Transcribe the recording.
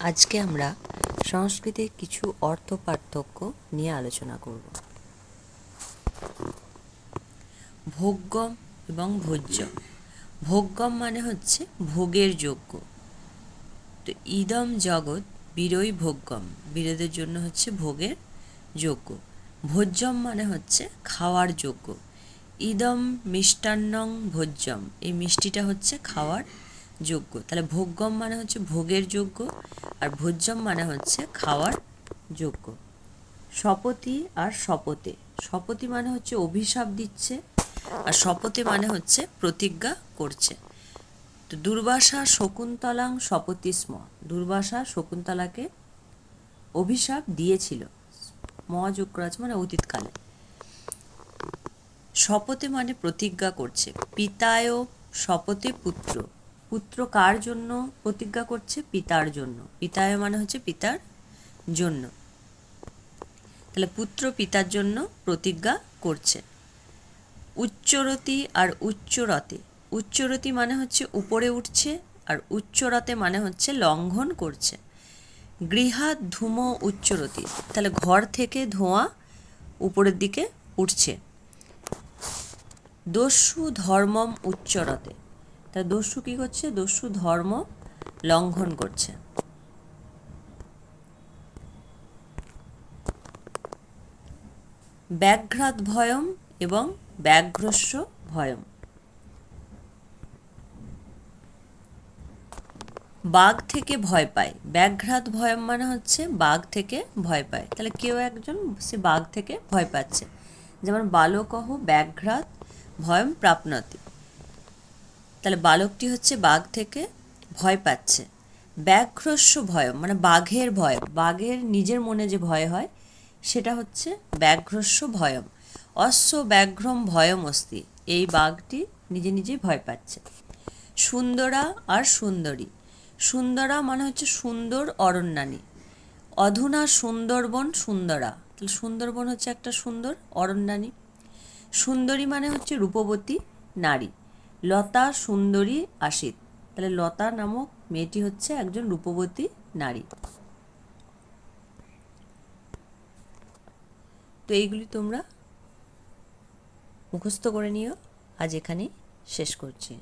আজকে আমরা সংস্কৃতের কিছু অর্থ পার্থক্য নিয়ে আলোচনা করব। ভোগ্যম এবং ভোজ্য। ভোগ্যম মানে হচ্ছে ভোগের যোগ্য। তো ইদম জগৎ বীরই ভোগ্যম। বিরোধের জন্য হচ্ছে ভোগের যোগ্য। ভোজ্যম মানে হচ্ছে খাওয়ার যোগ্য। ইদম মিষ্টান্নং ভোজ্যম। এই মিষ্টিটা হচ্ছে খাওয়ার যোগ্য। তাহলে ভোগ্যম মানে হচ্ছে ভোগের যোগ্য আর ভোজ্যম মানে হচ্ছে খাওয়ার যোগ্য। শপথি আর শপথে। শপথি মানে হচ্ছে অভিশাপ দিচ্ছে আর শপথে মানে হচ্ছে প্রতিজ্ঞা করছে। তো দুর্বাসা শকুন্তলাং শপথি স্ম। দুর্বাসা শকুন্তলাকে অভিশাপ দিয়েছিল। ম যুক্রাজ মানে অতীতকালে। শপথে মানে প্রতিজ্ঞা করছে। পিতায় শপথে পুত্র। পুত্র কার জন্য প্রতিজ্ঞা করছে? পিতার জন্য। পিতায় মানে হচ্ছে পিতার জন্য। তাহলে পুত্র পিতার জন্য প্রতিজ্ঞা করছে। উচ্চরতি আর উচ্চরতে। উচ্চরতি মানে হচ্ছে উপরে উঠছে আর উচ্চরতে মানে হচ্ছে লঙ্ঘন করছে। গৃহাত ধূম, উচ্চরতি। তাহলে ঘর থেকে ধোঁয়া উপরের দিকে উঠছে। দস্যু, ধর্মম, উচ্চরতে। তা দস্যু কী করছে? দস্যু ধর্ম লঙ্ঘন করছে। ব্যাঘ্রাত ভয়ম এবং ব্যাঘ্রস্য ভয়ম। বাঘ থেকে ভয় পায়। ব্যাঘ্রাত ভয়ম মানে হচ্ছে বাঘ থেকে ভয় পায়। তাহলে কেউ একজন সে বাঘ থেকে ভয় পাচ্ছে। যেমন বালকহ ব্যাঘ্রাত ভয়ম, প্রাপনতি। তাহলে বালকটি হচ্ছে বাঘ থেকে ভয় পাচ্ছে। ব্যাঘ্রস্য ভয় মানে বাঘের ভয়, বাঘের নিজের মনে যে ভয় হয়, সেটা হচ্ছে ব্যাঘ্রস্য ভয়ম। অশ্ব ব্যাঘ্রম ভয়ম অস্তি, এই বাঘটি নিজে নিজেই ভয় পাচ্ছে। সুন্দরা আর সুন্দরী, সুন্দরা মানে হচ্ছে সুন্দর অরণ্যানী অধুনা সুন্দরবন সুন্দরা, তাহলে সুন্দরবন হচ্ছে একটা সুন্দর অরণ্যানী সুন্দরী মানে হচ্ছে রূপবতী নারী। লতা সুন্দরী আশিত। তাহলে লতা নামক মেয়েটি হচ্ছে একজন রূপবতী নারী। তো এইগুলি তোমরা মুখস্থ করে নিও। আজ এখানেই শেষ করছি।